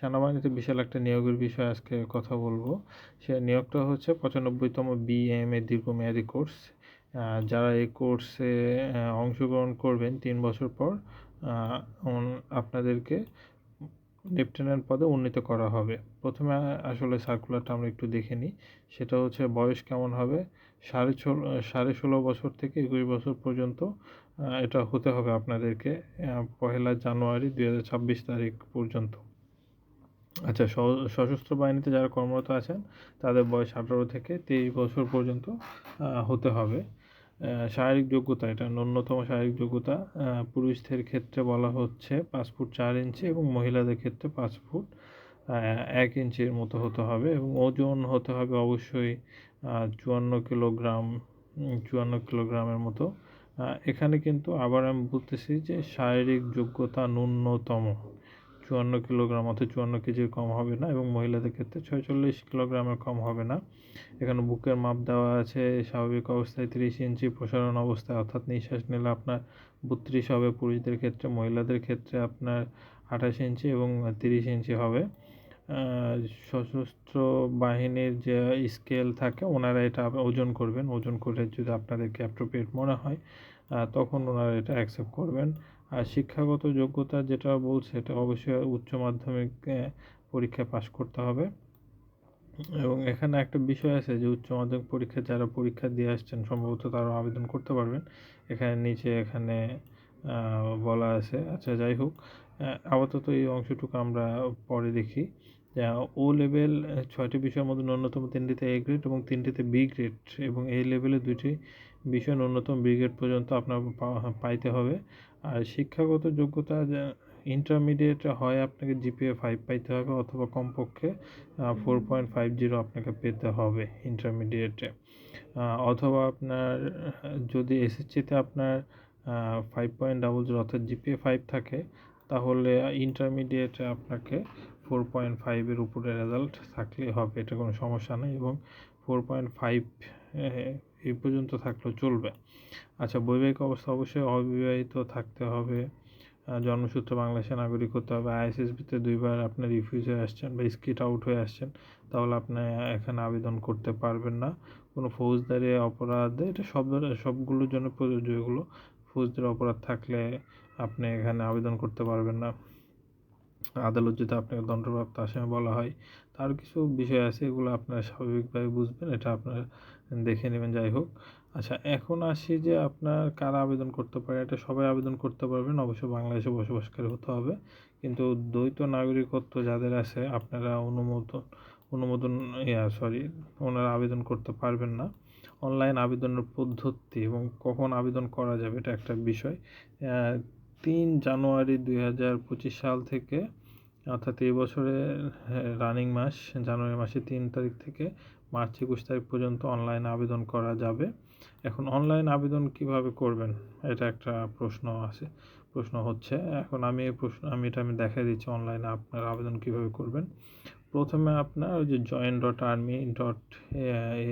সেনাবাহিনীতে বিশাল একটা নিয়োগের বিষয়ে আজকে কথা বলব। সে নিয়োগটা হচ্ছে পঁচানব্বইতম বিএম এ দীর্ঘমেয়াদী কোর্স। যারা এই কোর্সে অংশগ্রহণ করবেন তিন বছর পর আপনাদেরকে লেফটেন্যান্ট পদে উন্নীত করা হবে। প্রথমে আসলে সার্কুলারটা আমরা একটু দেখে নিই। সেটা হচ্ছে বয়স কেমন হবে? সাড়ে ষোলো সাড়ে ষোলো বছর থেকে একুশ বছর পর্যন্ত এটা হতে হবে আপনাদেরকে পহেলা জানুয়ারি দু হাজার ছাব্বিশ তারিখ পর্যন্ত। আচ্ছা সশস্ত্র বাহিনীতে যারা কর্মরত আছেন, তাদের বয়স আঠারো থেকে তেইশ বছর পর্যন্ত হতে হবে। শারীরিক যোগ্যতা, এটা ন্যূনতম শারীরিক যোগ্যতা পুরুষদের ক্ষেত্রে বলা হচ্ছে পাঁচ ফুট চার ইঞ্চি এবং মহিলাদের ক্ষেত্রে পাঁচ ফুট এক ইঞ্চির মতো হতে হবে এবং ওজন হতে হবে অবশ্যই চুয়ান্ন কিলোগ্রাম চুয়ান্ন কিলোগ্রামের মতো। এখানে কিন্তু আবার আমি বলতেছি যে শারীরিক যোগ্যতা ন্যূনতম। চুয়ান্ন কিলোগ্রাম অর্থাৎ চুয়ান্ন কেজির কম হবে না এবং মহিলাদের ক্ষেত্রে ছয়চল্লিশ কিলোগ্রামের কম হবে না। এখানে বুকের মাপ দেওয়া আছে, স্বাভাবিক অবস্থায় তিরিশ ইঞ্চি প্রসারণ অবস্থায় অর্থাৎ নিঃশ্বাস নিলে আপনার বত্রিশ হবে। পুরুষদের ক্ষেত্রে, মহিলাদের ক্ষেত্রে আপনার আঠাশ ইঞ্চি এবং তিরিশ ইঞ্চি হবে। সশস্ত্র বাহিনীর যে স্কেল থাকে, ওনারা এটা ওজন করবেন। ওজন করে যদি আপনাদেরকে অ্যাপ্রোপ্রিয়েট মনে হয় তখন ওনারা এটা অ্যাকসেপ্ট করবেন। আর শিক্ষাগত যোগ্যতা যেটা বলছে, এটা অবশ্যই উচ্চ মাধ্যমিক পরীক্ষা পাশ করতে হবে। এবং এখানে একটা বিষয় আছে যে, উচ্চ মাধ্যমিক পরীক্ষা যারা পরীক্ষা দিয়ে আসছেন, সম্ভবত তারা আবেদন করতে পারবেন। এখানে নিচে, এখানে বলা আছে। আচ্ছা যাই হোক আপাতত এই অংশটুকু আমরা পরে দেখি। ও লেভেল ছয়টি বিষয়ের মধ্যে ন্যূনতম তিনটিতে এ গ্রেড এবং তিনটিতে বি গ্রেড। এবং এই লেভেলে দুটি বিষয় ন্যূনতম বি গ্রেড পর্যন্ত আপনার পাইতে হবে। আর শিক্ষাগত যোগ্যতা ইন্টারমিডিয়েট হয় আপনাকে জিপিএ ফাইভ পাইতে হবে অথবা কমপক্ষে ফোর পয়েন্ট ফাইভ জিরো আপনাকে পেতে হবে ইন্টারমিডিয়েটে অথবা আপনার যদি এসএসসিতে আপনার ফাইভ পয়েন্ট ডাবল জিরো অর্থাৎ জিপিএ ফাইভ থাকে তাহলে ইন্টারমিডিয়েটে আপনাকে ফোর পয়েন্ট ফাইভের উপরে রেজাল্ট থাকলেই হবে এটা কোনো সমস্যা নেই এবং ফোর পয়েন্ট ফাইভ এই পর্যন্ত থাকলেও চলবে। আচ্ছা বৈবাহিক অবস্থা অবশ্যই অবিবাহিত থাকতে হবে। জন্মসূত্রে বাংলাদেশের নাগরিক হতে হবে। আইএসএসবিতে দুইবার আপনি রিফিউজ হয়ে আসছেন বা স্কিট আউট হয়ে আসছেন, তাহলে আপনি এখানে আবেদন করতে পারবেন না। কোনো ফৌজদারি অপরাধ, এটা সব সবগুলোর জন্য প্রযোজ্য এগুলো। ফৌজদারি অপরাধ থাকলে আপনি এখানে আবেদন করতে পারবেন না। আদালত যদি আপনাকে দণ্ডপ্রাপ্ত আসামি বলা হয়, তার কিছু বিষয় আছে, এগুলো আপনারা স্বাভাবিকভাবে বুঝবেন। এটা আপনারা দেখে নেবেন, যাই হোক। আচ্ছা এখন আসি যে আপনার কারা আবেদন করতে পারে? এটা সবাই আবেদন করতে পারবেন অবশ্যই বাংলাদেশে বসবাসকারী হতে হবে। কিন্তু দ্বৈত নাগরিকত্ব যাদের আছে, আপনারা অনুমোদন অনুমোদন, ইয়া সরি ওনারা আবেদন করতে পারবেন না। অনলাইন আবেদনের পদ্ধতি এবং কখন আবেদন করা যাবে, এটা একটা বিষয়। তিন জানুয়ারি দুই হাজার পঁচিশ সাল থেকে, অর্থাৎ এই বছরে রানিং মাস, জানুয়ারি মাসের তিন তারিখ থেকে মার্চ একুশ তারিখ পর্যন্ত অনলাইন আবেদন করা যাবে। এখন অনলাইন আবেদন কীভাবে করবেন? এটা একটা প্রশ্ন আছে। প্রশ্ন হচ্ছে, এখন আমি এই প্রশ্ন, আমি এটা আমি দেখাই দিচ্ছি অনলাইনে আপনার আবেদন কীভাবে করবেন। প্রথমে আপনার ওই যে join dot army dot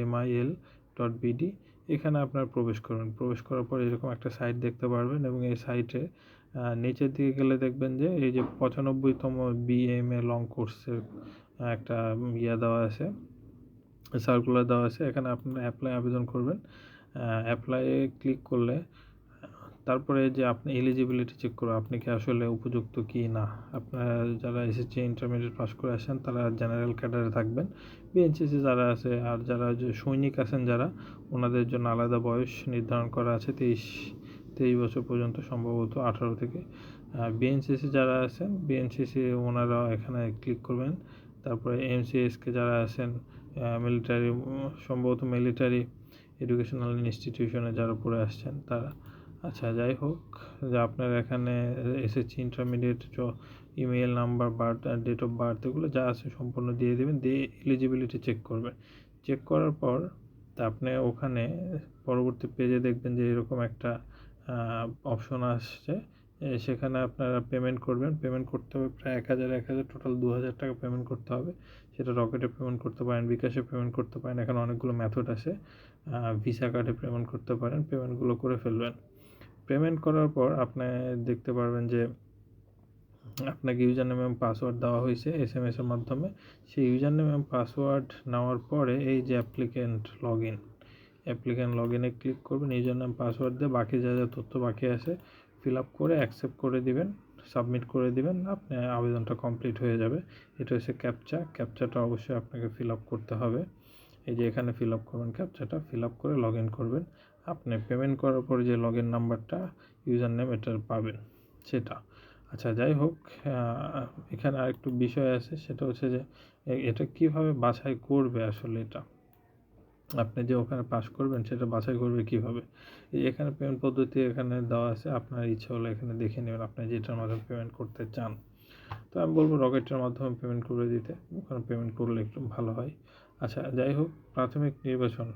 MIL dot BD এখানে আপনার প্রবেশ করবেন। প্রবেশ করার পর এরকম একটা সাইট দেখতে পারবেন এবং এই সাইটে নিচের দিকে গেলে দেখবেন যে এই যে পঁচানব্বইতম বিএমএ লং কোর্সের একটা ইয়ে দেওয়া আছে। সার্কুলার দেওয়া আছে, এখানে আপনার অ্যাপ্লাই আবেদন করবেন। অ্যাপ্লাইয়ে ক্লিক করলে, তারপরে যে আপনি এলিজিবিলিটি চেক করো আপনি কি আসলে উপযুক্ত কি না? আপনার যারা এসএসসি ইন্টারমিডিয়েট পাস করে আসেন, তারা জেনারেল ক্যাডারে থাকবেন। বিএনসিসি যারা আছে, আর যারা যে সৈনিক আছেন যারা, ওনাদের জন্য আলাদা বয়স নির্ধারণ করা আছে, তেইশ তেইশ বছর পর্যন্ত, সম্ভবত আঠারো থেকে। বিএনসিসি যারা আছেন বিএনসিসি ওনারা এখানে ক্লিক করবেন। তারপরে এমসিএসকে যারা আছেন মিলিটারি সম্ভবত মিলিটারি এডুকেশনাল ইনস্টিটিউশনে যারা পড়ে আসছেন তারা। আচ্ছা যাই হোক, যে আপনার এখানে SSC intermediate email number birth date of birth এগুলো যা আছে সম্পূর্ণ দিয়ে দেবেন, দিয়ে এলিজিবিলিটি চেক করবেন। চেক করার পর তা আপনি ওখানে পরবর্তী পেজে দেখবেন যে এরকম একটা অপশন আসছে। সেখানে আপনারা পেমেন্ট করবেন। পেমেন্ট করতে হবে প্রায় এক হাজার এক হাজার টোটাল দু হাজার টাকা পেমেন্ট করতে হবে। সেটা রকেটে পেমেন্ট করতে পারেন, বিকাশে পেমেন্ট করতে পারেন। এখানে অনেকগুলো মেথড আছে। ভিসা কার্ডে পেমেন্ট করতে পারেন পেমেন্টগুলো করে ফেলবেন। পেমেন্ট করার পর আপনি দেখতে পারবেন যে, আপনাকে ইউজার নেম এবং পাসওয়ার্ড দেওয়া হয়েছে এস এম এসের মাধ্যমে। সেই ইউজার নেম এবং পাসওয়ার্ড নেওয়ার পরে এই যে applicant log in applicant log ইনে ক্লিক করবেন ইউজার নেম পাসওয়ার্ড দিয়ে বাকি যা যা তথ্য বাকি আছে ফিল আপ করে অ্যাকসেপ্ট করে দিবেন সাবমিট করে দিবেন, আপনি আবেদনটা কমপ্লিট হয়ে যাবে। এটা হচ্ছে ক্যাপচা ক্যাপচাটা অবশ্যই আপনাকে ফিল আপ করতে হবে। এই যে এখানে ফিল আপ করবেন ক্যাপচাটা ফিল আপ করে লগ ইন করবেন। আপনি পেমেন্ট করার পরে যে লগ ইন নাম্বারটা ইউজার নেম এটার পাবেন, সেটা। আচ্ছা যাই হোক এখানে আরেকটু বিষয় আছে, সেটা হচ্ছে যে এটা কীভাবে বাছাই করবে আসলে এটা? আপনি যে ওখানে পাস করবেন, সেটা বাছাই করবে কীভাবে? এখানে পেমেন্ট পদ্ধতি এখানে দেওয়া আছে, আপনার ইচ্ছা হলে এখানে দেখে নেবেন আপনি যেটার মাধ্যমে পেমেন্ট করতে চান। তো আমি বলব রকেটের মাধ্যমে পেমেন্ট করে দিতে, ওখানে পেমেন্ট করলে একটু ভালো হয়। আচ্ছা যাই হোক, প্রাথমিক নির্বাচন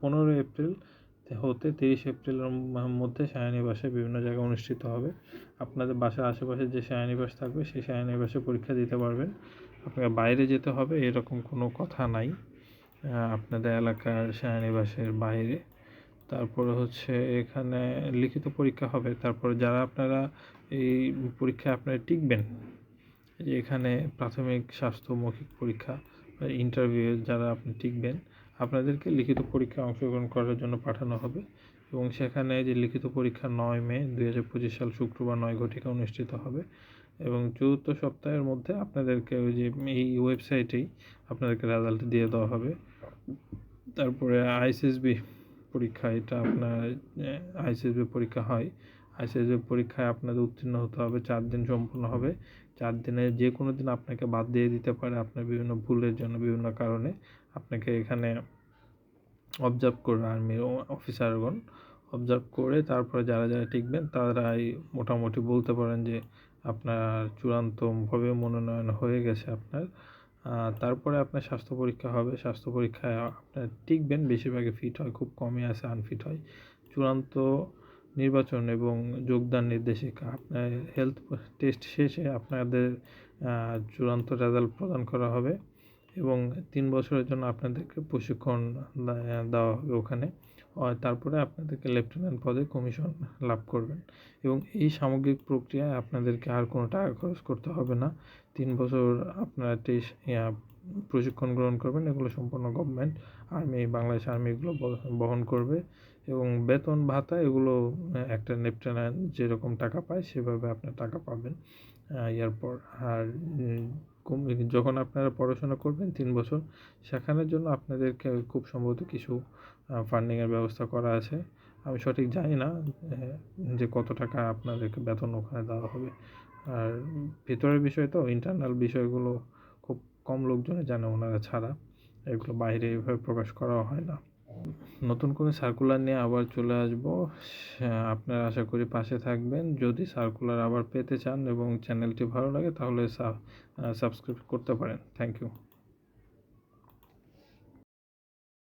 পনেরো এপ্রিল হতে তিরিশ এপ্রিলের মধ্যে সায়ানিবাসে বিভিন্ন জায়গায় অনুষ্ঠিত হবে। আপনাদের বাসার আশেপাশে যে সায়ানিবাস থাকবে, সেই সায়ানিবাসে পরীক্ষা দিতে পারবেন। আপনাকে বাইরে যেতে হবে, এরকম কোনো কথা নাই। আপনাদের এলাকার সেনানিবাসের বাইরে। তারপরে হচ্ছে এখানে লিখিত পরীক্ষা হবে। তারপরে যারা আপনারা এই পরীক্ষায় আপনারা টিকবেন যে এখানে প্রাথমিক স্বাস্থ্য মৌখিক পরীক্ষা ইন্টারভিউ যারা আপনি টিকবেন, আপনাদেরকে লিখিত পরীক্ষায় অংশগ্রহণ করার জন্য পাঠানো হবে। এবং সেখানে যে লিখিত পরীক্ষা নয় মে দুই হাজার পঁচিশ সাল শুক্রবার নয় ঘটিকা অনুষ্ঠিত হবে। এবং চতুর্থ সপ্তাহের মধ্যে আপনাদেরকে ওই যে এই ওয়েবসাইটেই আপনাদেরকে রেজাল্ট দিয়ে দেওয়া হবে। তারপরে আইসিএসবি পরীক্ষা, এটা আপনার আইসিএসবি পরীক্ষা হয়। আইসিএসবি পরীক্ষায় আপনাদের উত্তীর্ণ হতে হবে, চার দিন সম্পূর্ণ হবে। চার দিনে যে কোনো দিন আপনাকে বাদ দিয়ে দিতে পারে আপনার বিভিন্ন ভুলের জন্য, বিভিন্ন কারণে। আপনাকে এখানে অবজার্ভ করবে আর্মির অফিসারগণ অবজার্ভ করে, তারপরে যারা যারা টিকবেন, তারাই মোটামুটি বলতে পারেন যে আপনার চূড়ান্তভাবে মনোনয়ন হয়ে গেছে আপনার। তারপরে আপনার স্বাস্থ্য পরীক্ষা হবে। স্বাস্থ্য পরীক্ষায় আপনার টিকবেন। বেশিরভাগই ফিট হয়, খুব কমই আছে আনফিট হয়। চূড়ান্ত নির্বাচন এবং যোগদান নির্দেশিকা, আপনার হেলথ টেস্ট শেষে আপনাদের চূড়ান্ত রেজাল্ট প্রদান করা হবে এবং তিন বছরের জন্য আপনাদেরকে প্রশিক্ষণ দেওয়া হবে ওখানে। তারপরে আপনাদেরকে লেফটেন্যান্ট পদে কমিশন লাভ করবেন। এবং এই সামগ্রিক প্রক্রিয়ায় আপনাদেরকে আর কোনো টাকা খরচ করতে হবে না। তিন বছর আপনারা টেস্ট প্রশিক্ষণ গ্রহণ করবেন, এগুলো সম্পূর্ণ গভর্নমেন্ট আর্মি, বাংলাদেশ আর্মি এগুলো বহন করবে। এবং বেতন ভাতা এগুলো একটা লেফটেন্যান্ট যেরকম টাকা পায়, সেভাবে আপনার টাকা পাবেন এরপর আর যখন আপনারা পড়াশোনা করবেন তিন বছর, সেখানের জন্য আপনাদেরকে খুব সম্ভবত কিছু ফান্ডিংয়ের ব্যবস্থা করা আছে। আমি সঠিক জানি না যে কত টাকা আপনাদেরকে বেতন ওখানে দেওয়া হবে। আর ভেতরের বিষয় তো ইন্টারনাল বিষয়গুলো খুব কম লোকজনে জানে ওনারা ছাড়া। এগুলো বাইরে এভাবে প্রকাশ করা হয় না। নতুন কোনো সার্কুলার নিয়ে আবার চলে আসব। আপনারা আশা করি পাশে থাকবেন। যদি সার্কুলার আবার পেতে চান এবং চ্যানেলটি ভালো লাগে তাহলে সাবস্ক্রাইব করতে পারেন। Thank you